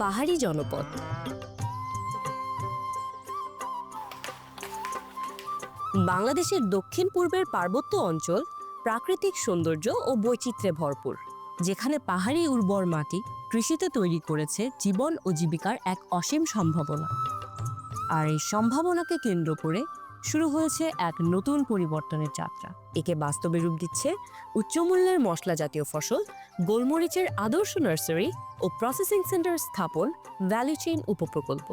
পাহাড়ি জনপদ। বাংলাদেশের দক্ষিণ পূর্বের পার্বত্য অঞ্চল প্রাকৃতিক সৌন্দর্য ও বৈচিত্র্যে ভরপুর, যেখানে পাহাড়ি উর্বর মাটি কৃষিতে তৈরি করেছে জীবন ও জীবিকার এক অসীম সম্ভাবনা। আর এই সম্ভাবনাকে কেন্দ্র করে শুরু হয়েছে এক নতুন পরিবর্তনের যাত্রা। একে বাস্তবে রূপ দিচ্ছে উচ্চমূল্যের মশলা জাতীয় ফসল, গোলমরিচের আদর্শ নার্সারি ও প্রসেসিং সেন্টার স্থাপন ভ্যালি চেইন উপপ্রকল্প,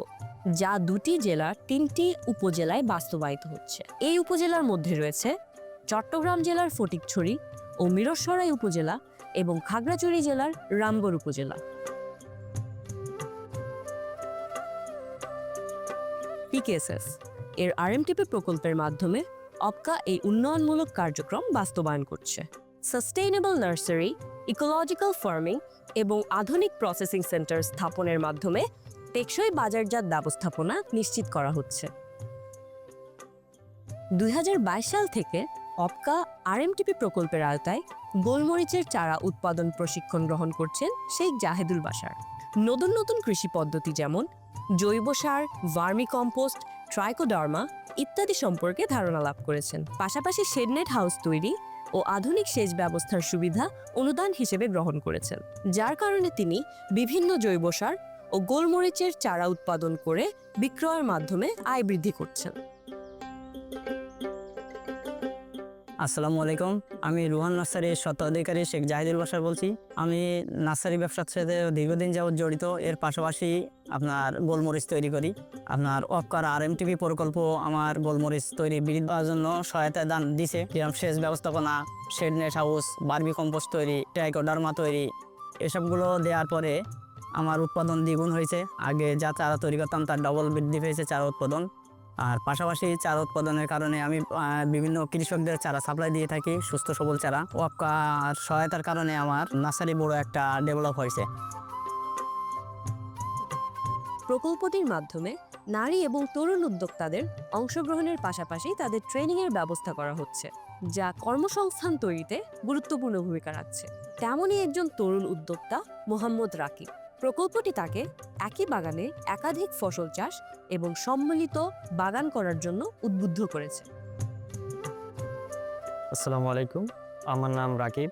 যা দুটি জেলার তিনটি উপজেলায় বাস্তবায়িত হচ্ছে। এই উপজেলার মধ্যে রয়েছে চট্টগ্রাম জেলার ফটিকছড়ি ও মিরসরাই উপজেলা এবং খাগড়াছড়ি জেলার রামগড় উপজেলা। পিকেএসএস এর আরএমটিপি প্রকল্পের মাধ্যমে অপকা এই উন্নয়নমূলক কার্যক্রম বাস্তবায়ন করছে। সাস্টেইনেবল নার্সারি ইকোলজিক্যাল ফার্মিং এবং আধুনিক প্রসেসিং সেন্টার স্থাপনের মাধ্যমে টেকসই বাজারজাত ব্যবস্থাপনা নিশ্চিত করা হচ্ছে। দুই হাজার বাইশ সাল থেকে অপকা আরএমটিপি প্রকল্পের আওতায় গোলমরিচের চারা উৎপাদন প্রশিক্ষণ গ্রহণ করছেন শেখ জাহেদুল বাসার নতুন নতুন কৃষি পদ্ধতি যেমন জৈব সার, ভার্মি কম্পোস্ট ট্রাইকোডার্মা ইত্যাদি সম্পর্কে ধারণা লাভ করেছেন। পাশাপাশি শেডনেট হাউস তৈরি ও আধুনিক সেচ ব্যবস্থার সুবিধা অনুদান হিসেবে গ্রহণ করেছেন। যার কারণে তিনি বিভিন্ন জৈব সার ও গোলমরিচের চারা উৎপাদন করে বিক্রয়ের মাধ্যমে আয় বৃদ্ধি করছেন। আসসালামু আলাইকুম। আমি রুহান নার্সারির স্বত্বাধিকারী শেখ জাহিদুল বাসার বলছি। আমি নার্সারি ব্যবসার সাথে দীর্ঘদিন যাবৎ জড়িত। এর পাশাপাশি আপনার গোলমরিচ তৈরি করি। আপনার অপকার আর এম টিভি প্রকল্প আমার গোলমরিচ তৈরি বৃদ্ধি করার জন্য সহায়তা দান দিছে। যেরকম সেচ ব্যবস্থাপনা শেডনেট হাউস বার্মি কম্পোস্ট তৈরি টাইকোডার্মা তৈরি। এসবগুলো দেওয়ার পরে আমার উৎপাদন দ্বিগুণ হয়েছে। আগে যা চারা তৈরি করতাম তার ডবল বৃদ্ধি পেয়েছে চারা উৎপাদন। আর পাশাপাশি চারা উৎপাদনের কারণে আমি বিভিন্ন কৃষকদের চারা সাপ্লাই দিয়ে থাকি, সুস্থ সবল চারা। ওয়াপকার সহায়তার কারণে আমার নার্সারি বড় একটা ডেভেলপ হয়েছে। প্রকল্পটির মাধ্যমে নারী এবং তরুণ উদ্যোক্তাদের অংশগ্রহণের পাশাপাশি তাদের ট্রেনিংয়ের ব্যবস্থা করা হচ্ছে, যা কর্মসংস্থান তৈরিতে গুরুত্বপূর্ণ ভূমিকা রাখছে। তেমনই একজন তরুণ উদ্যোক্তা মোহাম্মদ রাকিব। প্রকল্পটি তাকে একই বাগানে একাধিক ফসল চাষ এবং সম্মিলিত বাগান করার জন্য উদ্বুদ্ধ করেছে। আসসালামু আলাইকুম, আমার নাম রাকিব।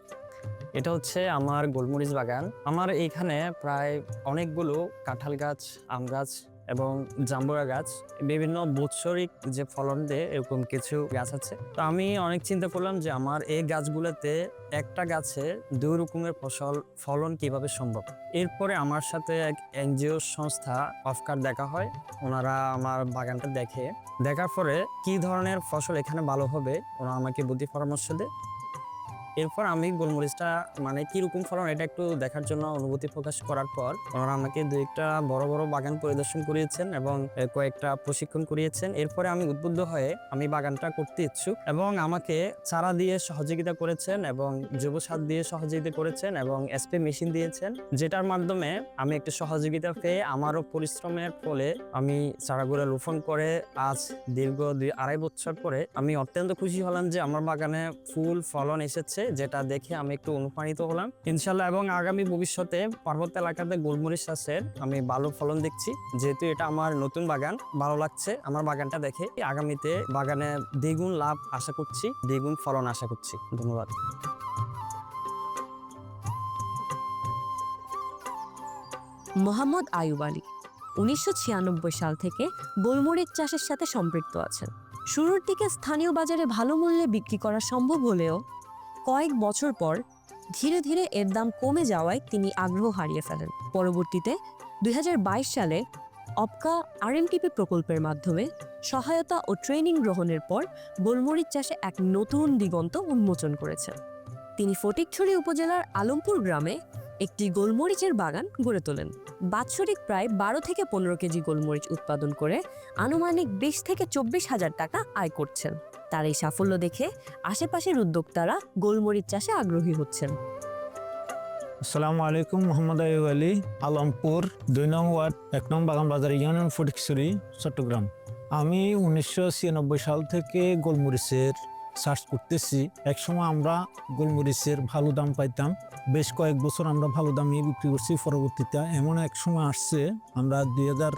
এটা হচ্ছে আমার গোলমরিচ বাগান। আমার এইখানে প্রায় অনেকগুলো কাঁঠাল গাছ, আম গাছ এবং জাম্বুরা গাছ, বিভিন্ন বৎসরিক যে ফলন দেয় এরকম কিছু গাছ আছে। তো আমি অনেক চিন্তা করলাম যে আমার এই গাছগুলোতে একটা গাছে দুই রকমের ফসল, ফলন কীভাবে সম্ভব? এরপরে আমার সাথে এক এনজিও সংস্থা অফকার দেখা হয়। ওনারা আমার বাগানটা দেখে। দেখার পরে কি ধরনের ফসল এখানে ভালো হবে, ওরা আমাকে বুদ্ধি পরামর্শ দেয়। এরপর আমি গোলমরিচটা মানে কীরকম ফলন এটা একটু দেখার জন্য অনুভূতি প্রকাশ করার পর ওনারা আমাকে দু একটা বড় বড় বাগান পরিদর্শন করিয়েছেন এবং কয়েকটা প্রশিক্ষণ করিয়েছেন। এরপরে আমি উদ্বুদ্ধ হয়ে আমি বাগানটা করতে ইচ্ছুক এবং আমাকে চারা দিয়ে সহযোগিতা করেছেন এবং জৈব সার দিয়ে সহযোগিতা করেছেন এবং স্প্রে মেশিন দিয়েছেন, যেটার মাধ্যমে আমি একটু সহযোগিতা পেয়ে আমারও পরিশ্রমের ফলে আমি চারাগুলো রোপণ করে আজ দীর্ঘ দুই, আড়াই বছর পরে আমি অত্যন্ত খুশি হলাম যে আমার বাগানে ফুল, ফলন এসেছে। যেটা দেখে আমি একটু অনুপ্রাণিত হলাম। ইনশাল্লাহ এবং আগামী ভবিষ্যতে পার্বত্য এলাকাতে গোলমরিচ চাষের আমি ভালো ফলন দেখছি। যেহেতু এটা আমার নতুন বাগান, ভালো লাগছে আমার বাগানটা দেখে। আগামীতে বাগানে দ্বিগুণ লাভ আশা করছি, দ্বিগুণ ফলন আশা করছি। ধন্যবাদ। মোহাম্মদ আয়ুব আলী উনিশশো সাল থেকে গোলমরিচ চাষের সাথে সম্পৃক্ত আছেন। শুরুর দিকে স্থানীয় বাজারে ভালো মূল্যে বিক্রি করা সম্ভব হলেও কয়েক বছর পর ধীরে ধীরে এর দাম কমে যাওয়ায় তিনি আগ্রহ হারিয়ে ফেলেন। পরবর্তীতে দুই হাজার বাইশ সালে অপকা আরএমটিপি প্রকল্পের মাধ্যমে সহায়তা ও ট্রেনিং গ্রহণের পর গোলমরিচ চাষে এক নতুন দিগন্ত উন্মোচন করেছেন। তিনি ফটিকছড়ি উপজেলার আলমপুর গ্রামে একটি গোলমরিচের বাগান গড়ে তোলেন। বাৎসরিক প্রায় বারো থেকে পনেরো কেজি গোলমরিচ উৎপাদন করে আনুমানিক বিশ থেকে চব্বিশ হাজার টাকা আয় করছেন। তার এই সাফল্য দেখে আশেপাশের উদ্যোক্তারা গোলমরিচ চাষে আগ্রহী হচ্ছেন। আসসালামু আলাইকুম, মোহাম্মদ আয়ুব আলী, আলমপুর, দুই নং ওয়ার্ড, এক নং বাগান বাজার, ইউনিয়ন ফটিকছড়ি, চট্টগ্রাম। আমি উনিশশো ছিয়ানব্বই সাল থেকে গোলমরিচের চাষ করতেছি। একসময় আমরা গোলমরিচের ভালো দাম পাইতাম। বেশ কয়েক বছর আমরা ভালো দামে বিক্রি করছি পরবর্তীতে। এমন এক সময় আসছে, আমরা দুই হাজার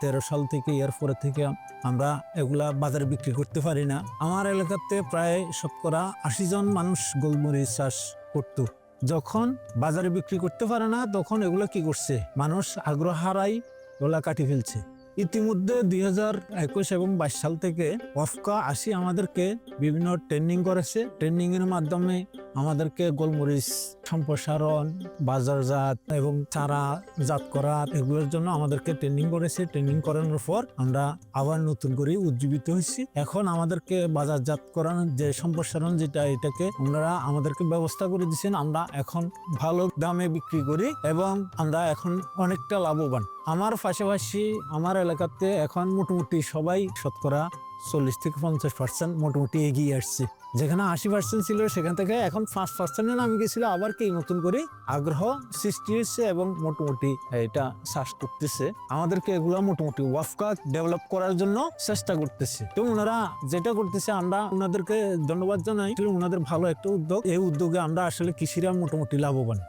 তেরো সাল থেকে এর পরে থেকে আমরা এগুলা বাজারে বিক্রি করতে পারি না। আমার এলাকাতে প্রায় শতকরা আশি জন মানুষ গোলমরিচ চাষ করতো। যখন বাজারে বিক্রি করতে পারে না, তখন এগুলো কি করছে? মানুষ আগ্রহ হারাই ওগুলা কাটি ফেলছে। ইতিমধ্যে দুই হাজার একুশ এবং বাইশ সাল থেকে অফকা আসি আমাদেরকে বিভিন্ন ট্রেনিং করেছে। ট্রেনিং এর মাধ্যমে আমাদেরকে গোলমরিচ, সম্প্রসারণ, বাজারজাত এবং চারা জাত করা এগুলোর জন্য আমাদেরকে ট্রেনিং করেছে। ট্রেনিং করানোর পর আমরা আবার নতুন করে উজ্জীবিত হয়েছি। এখন আমাদেরকে বাজারজাত করানোর যে সম্প্রসারণ যেটা এটাকে ওনারা আমাদেরকে ব্যবস্থা করে দিচ্ছেন আমরা এখন ভালো দামে বিক্রি করি এবং আমরা এখন অনেকটা লাভবান। আমার পাশাপাশি আমার এলাকাতে এখন মোটামুটি সবাই শতকরা চল্লিশ থেকে পঞ্চাশ পার্সেন্ট মোটামুটি এগিয়ে আসছে। যেখানে আশি পার্সেন্ট ছিল, সেখান থেকে এখন পাঁচ পার্সেন্টে নামে গেছিল। আবার কি নতুন করে আগ্রহ সৃষ্টি হচ্ছে এবং মোটামুটি এটা চাষ করতেছে। আমাদেরকে এগুলো মোটামুটি ওয়াফকা ডেভেলপ করার জন্য চেষ্টা করতেছে। তো ওনারা যেটা করতেছে, আমরা ওনাদেরকে ধন্যবাদ জানাই। ওনাদের ভালো একটা উদ্যোগ। এই উদ্যোগে আমরা আসলে কৃষিরা মোটামুটি লাভবান।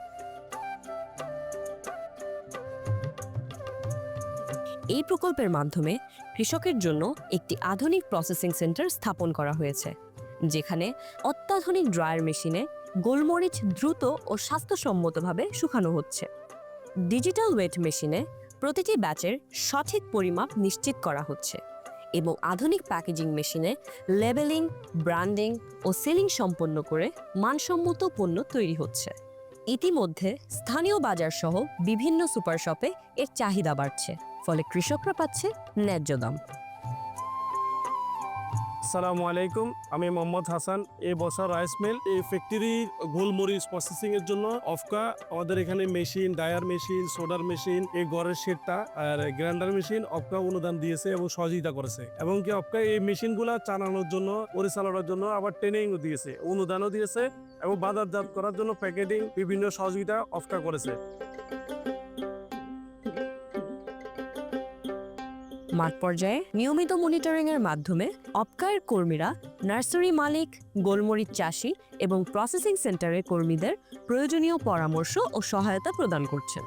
এই প্রকল্পের মাধ্যমে কৃষকের জন্য একটি আধুনিক প্রসেসিং সেন্টার স্থাপন করা হয়েছে, যেখানে অত্যাধুনিক ড্রায়ার মেশিনে গোলমরিচ দ্রুত ও স্বাস্থ্যসম্মতভাবে শুকানো হচ্ছে। ডিজিটাল ওয়েট মেশিনে প্রতিটি ব্যাচের সঠিক পরিমাপ নিশ্চিত করা হচ্ছে এবং আধুনিক প্যাকেজিং মেশিনে লেবেলিং ব্র্যান্ডিং ও সেলিং সম্পন্ন করে মানসম্মত পণ্য তৈরি হচ্ছে। ইতিমধ্যে স্থানীয় বাজার সহ বিভিন্ন সুপার শপে এর চাহিদা বাড়ছে। ফলে কৃষকরা পাচ্ছে ন্যায্য দাম। আসসালামু আলাইকুম, আমি মোহাম্মদ হাসান। এই বছর রাইস মিল, এই ফ্যাক্টরি গোলমরিচ প্রসেসিং এর জন্য অফকা। আমাদের এখানে মেশিন ডায়ার মেশিন, সোডার মেশিন, এই গড়ের শেডটা আর গ্রাইন্ডার মেশিন অফকা অনুদান দিয়েছে এবং সহযোগিতা করেছে। এবং কি অফকা এই মেশিনগুলা চালানোর জন্য, পরিচালনার জন্য আবার ট্রেনিংও দিয়েছে, অনুদানও দিয়েছে এবং বাজারজাত করার জন্য প্যাকেটিং বিভিন্ন সহযোগিতা অফকা করেছে। মাঠ পর্যায়ে নিয়মিত মনিটরিং এর মাধ্যমে অপকায়ের কর্মীরা নার্সারি মালিক, গোলমরিচ চাষি এবং প্রসেসিং সেন্টারের কর্মীদের প্রয়োজনীয় পরামর্শ ও সহায়তা প্রদান করছেন।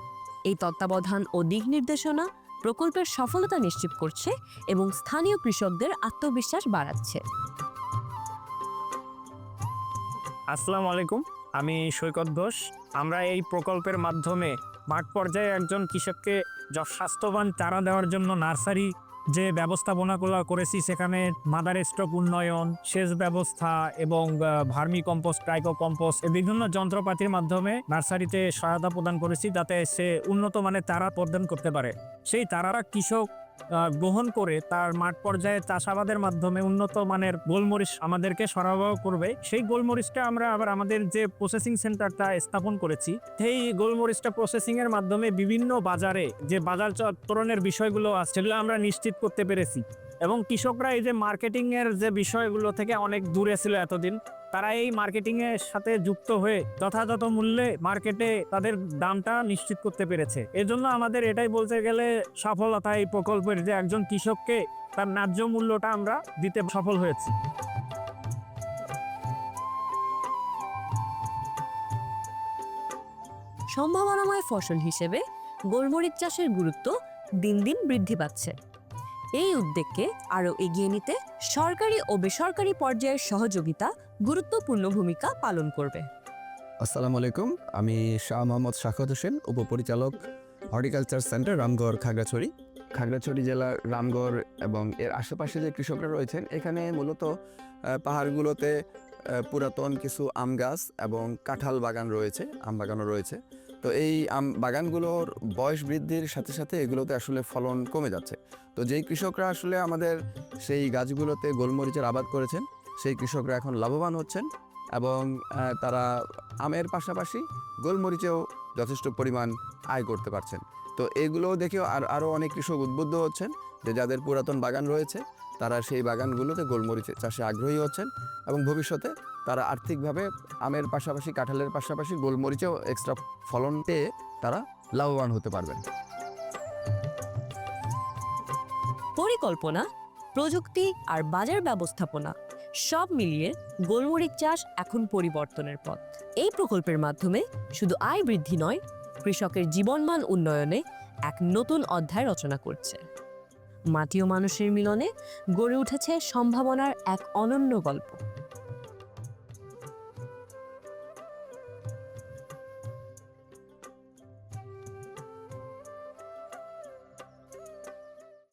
এই তত্ত্বাবধান ও দিক নির্দেশনা প্রকল্পের সফলতা নিশ্চিত করছে এবং স্থানীয় কৃষকদের আত্মবিশ্বাস বাড়াচ্ছে। আসসালামু আলাইকুম। আমি সৈকত ঘোষ। আমরা এই প্রকল্পের মাধ্যমে মাঠ পর্যায়ে একজন কৃষককে স্বাস্থ্যবান চারা দেওয়ার জন্য নার্সারি যে ব্যবস্থাপনাগুলো করেছি, সেখানে মাদার স্টক উন্নয়ন, সেচ ব্যবস্থা এবং ভার্মি কম্পোস্ট, ট্রাইকো কম্পোস্ট এই বিভিন্ন যন্ত্রপাতির মাধ্যমে নার্সারিতে সহায়তা প্রদান করেছি, যাতে সে উন্নত মানের চারা প্রদান করতে পারে। সেই তারারা কৃষক গ্রহণ করে তার মাঠ পর্যায়ে চাষাবাদের মাধ্যমে উন্নত মানের গোলমরিচ আমাদেরকে সরবরাহ করবে। সেই গোলমরিচটা আমরা আবার আমাদের যে প্রসেসিং সেন্টারটা স্থাপন করেছি, সেই গোলমরিচটা প্রসেসিং এর মাধ্যমে বিভিন্ন বাজারে যে বাজার চত্বরণের বিষয়গুলো আছে, সেগুলো আমরা নিশ্চিত করতে পেরেছি। এবং কৃষকরা এই যে মার্কেটিংয়ের যে বিষয়গুলো থেকে অনেক দূরে ছিল এতদিন, তারা এই মার্কেটিংয়ের সাথে যুক্ত হয়ে যথাযথ মূল্যে মার্কেটে তাদের দামটা নিশ্চিত করতে পেরেছে। এজন্য আমাদের এটাই বলতে গেলে সফলতা এই প্রকল্পের যে একজন কৃষককে তার ন্যায্য মূল্যটা আমরা দিতে সফল হয়েছি। সম্ভাবনাময় ফসল হিসেবে গোলমরিচ চাষের গুরুত্ব দিন দিন বৃদ্ধি পাচ্ছে। এই উদ্যোগকে আরও এগিয়ে নিতে সরকারি ও বেসরকারি পর্যায়ের সহযোগিতা গুরুত্বপূর্ণ ভূমিকা পালন করবে। আসসালামু আলাইকুম, আমি শাহ মোহাম্মদ শাখাত হোসেন, উপপরিচালক হর্টিকালচার সেন্টার রামগড়, খাগড়াছড়ি। খাগড়াছড়ি জেলার রামগড় এবং এর আশেপাশে যে কৃষকরা রয়েছেন, এখানে মূলত পাহাড়গুলোতে পুরাতন কিছু আম গাছ এবং কাঁঠাল বাগান রয়েছে, আম বাগানও রয়েছে। তো এই আম বাগানগুলোর বয়স বৃদ্ধির সাথে সাথে এগুলোতে আসলে ফলন কমে যাচ্ছে। তো যেই কৃষকরা আসলে আমাদের সেই গাছগুলোতে গোলমরিচের আবাদ করেছেন, সেই কৃষকরা এখন লাভবান হচ্ছেন এবং তারা আমের পাশাপাশি গোলমরিচেও যথেষ্ট পরিমাণ আয় করতে পারছেন। তো এগুলো দেখেও আর, আরও অনেক কৃষক উদ্বুদ্ধ হচ্ছেন যে যাদের পুরাতন বাগান রয়েছে, তারা সেই বাগানগুলোতে গোলমরিচ চাষে আগ্রহী হচ্ছেন এবং ভবিষ্যতে তারা আর্থিকভাবে আমের পাশাপাশি, কাঁঠালের পাশাপাশি গোলমরিচেও এক্সট্রা ফলন পেয়ে তারা লাভবান হতে পারবেন। পরিকল্পনা, প্রযুক্তি আর বাজার ব্যবস্থাপনা সব মিলিয়ে গোলমরিচ চাষ এখন পরিবর্তনের পথ। এই প্রকল্পের মাধ্যমে শুধু আয় বৃদ্ধি নয়, কৃষকের জীবনমান উন্নয়নে এক নতুন অধ্যায় রচনা করছে। মাটি ও মানুষের মিলনে গড়ে উঠেছে সম্ভাবনার এক অনন্য গল্প।